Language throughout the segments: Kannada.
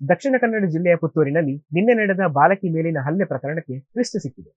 ದಕ್ಷಿಣ ಕನ್ನಡ ಜಿಲ್ಲೆಯ ಪುತ್ತೂರಿನಲ್ಲಿ ನಿನ್ನೆ ನಡೆದ ಬಾಲಕಿ ಮೇಲಿನ ಹಲ್ಲೆ ಪ್ರಕರಣಕ್ಕೆ ಟ್ವಿಸ್ಟ್ ಸಿಕ್ಕಿದೆ.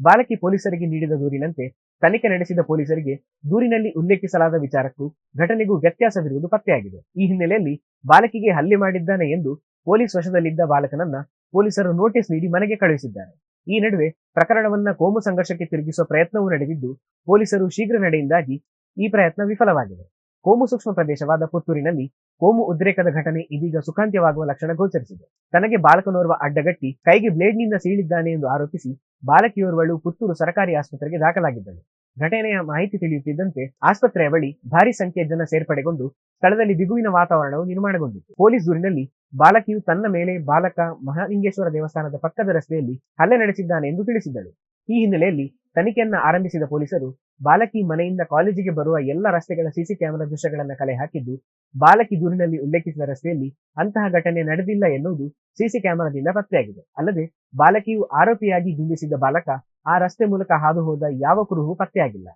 ಬಾಲಕಿ ಪೊಲೀಸರಿಗೆ ನೀಡಿದ ದೂರಿನಂತೆ ತನಿಖೆ ನಡೆಸಿದ ಪೊಲೀಸರಿಗೆ ದೂರಿನಲ್ಲಿ ಉಲ್ಲೇಖಿಸಲಾದ ವಿಚಾರಕ್ಕೂ ಘಟನೆಗೂ ವ್ಯತ್ಯಾಸವಿರುವುದು ಪತ್ತೆಯಾಗಿದೆ. ಈ ಹಿನ್ನೆಲೆಯಲ್ಲಿ ಬಾಲಕಿಗೆ ಹಲ್ಲೆ ಮಾಡಿದ್ದಾನೆ ಎಂದು ಪೊಲೀಸ್ ವಶದಲ್ಲಿದ್ದ ಬಾಲಕನನ್ನ ಪೊಲೀಸರು ನೋಟಿಸ್ ನೀಡಿ ಮನೆಗೆ ಕಳುಹಿಸಿದ್ದಾರೆ. ಈ ನಡುವೆ ಪ್ರಕರಣವನ್ನ ಕೋಮು ಸಂಘರ್ಷಕ್ಕೆ ತಿರುಗಿಸುವ ಪ್ರಯತ್ನವೂ ನಡೆದಿದ್ದು, ಪೊಲೀಸರು ಶೀಘ್ರ ನಡೆಯಿಂದಾಗಿ ಈ ಪ್ರಯತ್ನ ವಿಫಲವಾಗಿದೆ. ಕೋಮು ಸೂಕ್ಷ್ಮ ಪ್ರದೇಶವಾದ ಪುತ್ತೂರಿನಲ್ಲಿ ಕೋಮು ಉದ್ರೇಕದ ಘಟನೆ ಇದೀಗ ಸುಖಾಂತ್ಯವಾಗುವ ಲಕ್ಷಣ ಗೋಚರಿಸಿದೆ ತನಗೆ ಬಾಲಕನೋರ್ವ ಅಡ್ಡಗಟ್ಟಿ ಕೈಗೆ ಬ್ಲೇಡ್ನಿಂದ ಸೀಳಿದ್ದಾನೆ ಎಂದು ಆರೋಪಿಸಿ ಬಾಲಕಿಯೋರ್ವಳು ಪುತ್ತೂರು ಸರ್ಕಾರಿ ಆಸ್ಪತ್ರೆಗೆ ದಾಖಲಾಗಿದ್ದಳು. ಘಟನೆಯ ಮಾಹಿತಿ ತಿಳಿಯುತ್ತಿದ್ದಂತೆ ಆಸ್ಪತ್ರೆಯ ಬಳಿ ಭಾರಿ ಸಂಖ್ಯೆಯ ಜನ ಸೇರ್ಪಡೆಗೊಂಡು ಸ್ಥಳದಲ್ಲಿ ಬಿಗುವಿನ ವಾತಾವರಣವು ನಿರ್ಮಾಣಗೊಂಡಿತ್ತು. ಪೊಲೀಸ್ ದೂರಿನಲ್ಲಿ ಬಾಲಕಿಯು ತನ್ನ ಮೇಲೆ ಬಾಲಕ ಮಹಾಲಿಂಗೇಶ್ವರ ದೇವಸ್ಥಾನದ ಪಕ್ಕದ ರಸ್ತೆಯಲ್ಲಿ ಹಲ್ಲೆ ನಡೆಸಿದ್ದಾನೆ ಎಂದು ತಿಳಿಸಿದ್ದಳು. ಈ ಹಿನ್ನೆಲೆಯಲ್ಲಿ ತನಿಖೆಯನ್ನ ಆರಂಭಿಸಿದ ಪೊಲೀಸರು ಬಾಲಕಿ ಮನೆಯಿಂದ ಕಾಲೇಜಿಗೆ ಬರುವ ಎಲ್ಲ ರಸ್ತೆಗಳ ಸಿಸಿ ಕ್ಯಾಮೆರಾ ದೃಶ್ಯಗಳನ್ನು ಕಲೆ ಹಾಕಿದ್ದು ಬಾಲಕಿ ದೂರಿನಲ್ಲಿ ಉಲ್ಲೇಖಿಸಿದ ರಸ್ತೆಯಲ್ಲಿ ಅಂತಹ ಘಟನೆ ನಡೆದಿಲ್ಲ ಎನ್ನುವುದು ಸಿಸಿ ಕ್ಯಾಮೆರಾದಿಂದ ಪತ್ತೆಯಾಗಿದೆ. ಅಲ್ಲದೆ ಬಾಲಕಿಯು ಆರೋಪಿಯಾಗಿ ಬಿಂಬಿಸಿದ್ದ ಬಾಲಕ ಆ ರಸ್ತೆ ಮೂಲಕ ಹಾದು ಹೋದ ಯಾವ ಕುರುಹು ಪತ್ತೆಯಾಗಿಲ್ಲ.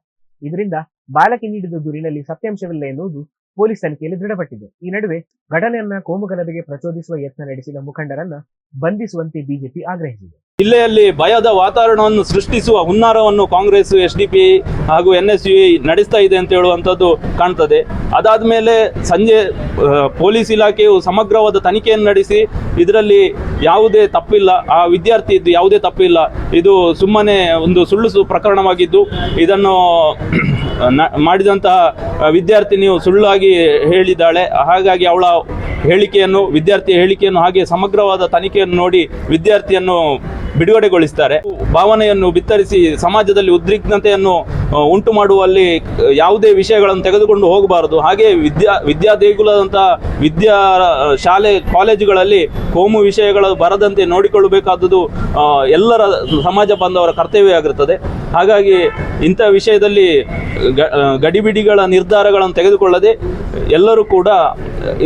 ಇದರಿಂದ ಬಾಲಕಿ ನೀಡಿದ ದೂರಿನಲ್ಲಿ ಸತ್ಯಾಂಶವಿಲ್ಲ ಎನ್ನುವುದು ಪೊಲೀಸ್ ತನಿಖೆಯಲ್ಲಿ ದೃಢಪಟ್ಟಿದೆ. ಈ ನಡುವೆ ಘಟನೆಯನ್ನ ಕೋಮುಗಲಭೆಗೆ ಪ್ರಚೋದಿಸುವ ಯತ್ನ ನಡೆಸಿದ ಮುಖಂಡರನ್ನ ಬಂಧಿಸುವಂತೆ ಬಿಜೆಪಿ ಆಗ್ರಹಿಸಿದೆ. ಜಿಲ್ಲೆಯಲ್ಲಿ ಭಯದ ವಾತಾವರಣವನ್ನು ಸೃಷ್ಟಿಸುವ ಹುನ್ನಾರವನ್ನು ಕಾಂಗ್ರೆಸ್ ಎಸ್ ಡಿ ಪಿ ಹಾಗೂ ಎನ್ ಎಸ್ ಯು ನಡೆಸ್ತಾ ಇದೆ ಅಂತ ಹೇಳುವಂಥದ್ದು ಕಾಣ್ತದೆ. ಅದಾದ ಮೇಲೆ ಸಂಜೆ ಪೊಲೀಸ್ ಇಲಾಖೆಯು ಸಮಗ್ರವಾದ ತನಿಖೆಯನ್ನು ನಡೆಸಿ ಇದರಲ್ಲಿ ಯಾವುದೇ ತಪ್ಪಿಲ್ಲ, ಆ ವಿದ್ಯಾರ್ಥಿ ಇದ್ದು ಯಾವುದೇ ತಪ್ಪಿಲ್ಲ. ಇದು ಸುಮ್ಮನೆ ಒಂದು ಸುಳ್ಳು ಪ್ರಕರಣವಾಗಿದ್ದು ಇದನ್ನು ಮಾಡಿದಂತಹ ವಿದ್ಯಾರ್ಥಿನಿಯು ಸುಳ್ಳಾಗಿ ಹೇಳಿದ್ದಾಳೆ. ಹಾಗಾಗಿ ಅವಳ ಹೇಳಿಕೆಯನ್ನು, ವಿದ್ಯಾರ್ಥಿಯ ಹೇಳಿಕೆಯನ್ನು ಹಾಗೆ ಸಮಗ್ರವಾದ ತನಿಖೆಯನ್ನು ನೋಡಿ ವಿದ್ಯಾರ್ಥಿಯನ್ನು ಬಿಡುಗಡೆಗೊಳಿಸ್ತಾರೆ. ಭಾವನೆಯನ್ನು ಬಿತ್ತರಿಸಿ ಸಮಾಜದಲ್ಲಿ ಉದ್ರಿಕ್ತತೆಯನ್ನು ಆ, ಉಂಟು ಮಾಡುವಲ್ಲಿ ಯಾವುದೇ ವಿಷಯಗಳನ್ನು ತೆಗೆದುಕೊಂಡು ಹೋಗಬಾರದು. ಹಾಗೆ ವಿದ್ಯಾ ವಿದ್ಯಾ ದೇಗುಲದಂತಹ ವಿದ್ಯಾ ಶಾಲೆ, ಕಾಲೇಜುಗಳಲ್ಲಿ ಕೋಮು ವಿಷಯಗಳು ಬರದಂತೆ ನೋಡಿಕೊಳ್ಳಬೇಕಾದದ್ದು ಎಲ್ಲರ ಸಮಾಜ ಬಾಂಧವರ ಕರ್ತವ್ಯ ಆಗಿರುತ್ತದೆ. ಹಾಗಾಗಿ ಇಂಥ ವಿಷಯದಲ್ಲಿ ಗಡಿಬಿಡಿಗಳ ನಿರ್ಧಾರಗಳನ್ನು ತೆಗೆದುಕೊಳ್ಳದೆ ಎಲ್ಲರೂ ಕೂಡ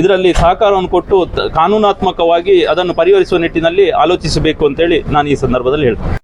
ಇದರಲ್ಲಿ ಸಹಕಾರವನ್ನು ಕೊಟ್ಟು ಕಾನೂನಾತ್ಮಕವಾಗಿ ಅದನ್ನು ಪರಿಹರಿಸುವ ನಿಟ್ಟಿನಲ್ಲಿ ಆಲೋಚಿಸಬೇಕು ಅಂತೇಳಿ ನಾನು ಈ ಸಂದರ್ಭದಲ್ಲಿ ಹೇಳ್ತೇನೆ.